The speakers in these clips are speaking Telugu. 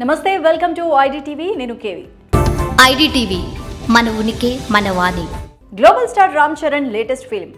నమస్తే వెల్కమ్ టు ఐడిటీవీ. నేను కేవి. ఐడిటీవీ మన ఉనికి మన వాణి. Global star Ram Charan latest film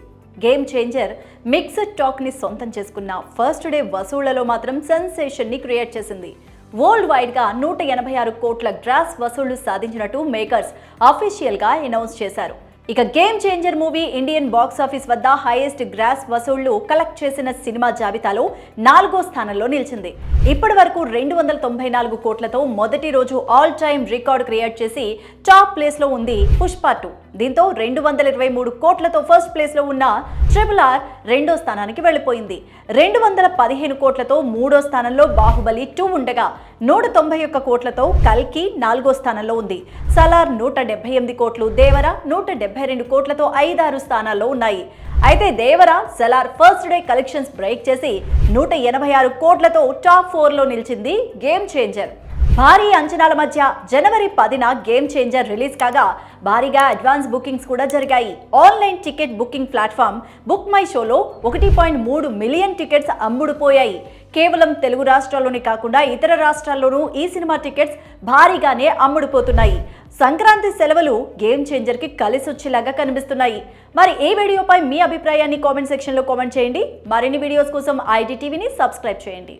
game changer mixed టాక్ని సొంతం చేసుకున్న ఫస్ట్ డే వసూళ్ళలో మాత్రం సెన్సేషన్ని క్రియేట్ చేసింది. వరల్డ్ వైడ్గా నూట ఎనభై ఆరు కోట్ల గ్రాస్ వసూళ్ళు సాధించినట్టు మేకర్స్ అఫీషియల్గా అనౌన్స్ చేశారు. ఇక game changer movie Indian box office వద్ద హైయెస్ట్ గ్రాస్ వసూళ్ళు కలెక్ట్ చేసిన సినిమా జాబితాలో నాలుగో స్థానంలో నిలిచింది. ఇప్పటి వరకు రెండు వందల తొంభై నాలుగు కోట్లతో మొదటి రోజు ఆల్ టైమ్ రికార్డ్ క్రియేట్ చేసి టాప్ ప్లేస్లో ఉంది పుష్ప టూ. దీంతో రెండు వందల ఇరవై మూడు కోట్లతో ఫస్ట్ ప్లేస్లో ఉన్న ట్రిపుల్ ఆర్ రెండో స్థానానికి వెళ్ళిపోయింది. రెండు వందల పదిహేను కోట్లతో మూడో స్థానంలో బాహుబలి టూ ఉండగా నూట తొంభై ఒక్క కోట్లతో కల్కి నాలుగో స్థానంలో ఉంది. సలార్ నూట డెబ్బై ఎనిమిది కోట్లు దేవర నూట డెబ్బై రెండు కోట్లతో ఐదారు స్థానాల్లో ఉన్నాయి. అయితే Devara Salaar first day collections break చేసి నూట ఎనభై ఆరు కోట్లతో టాప్ ఫోర్లో నిలిచింది గేమ్ చేంజర్. భారీ అంచనాల మధ్య జనవరి పదిన గేమ్ చేంజర్ రిలీజ్ కాగా భారీగా అడ్వాన్స్ బుకింగ్స్ కూడా జరిగాయి. Online ticket booking platform book my షోలో ఒకటి పాయింట్ మూడు మిలియన్ టికెట్స్ అమ్ముడుపోయాయి. కేవలం తెలుగు రాష్ట్రాల్లోనే కాకుండా ఇతర రాష్ట్రాల్లోనూ ఈ సినిమా టికెట్స్ భారీగానే అమ్ముడుపోతున్నాయి. సంక్రాంతి సెలవులు గేమ్ చేంజర్కి కలిసి వచ్చేలాగా కనిపిస్తున్నాయి. మరి ఏ వీడియోపై మీ అభిప్రాయాన్ని కామెంట్ సెక్షన్లో కామెంట్ చేయండి. మరిన్ని వీడియోస్ కోసం ఐడి టీవీని సబ్స్క్రైబ్ చేయండి.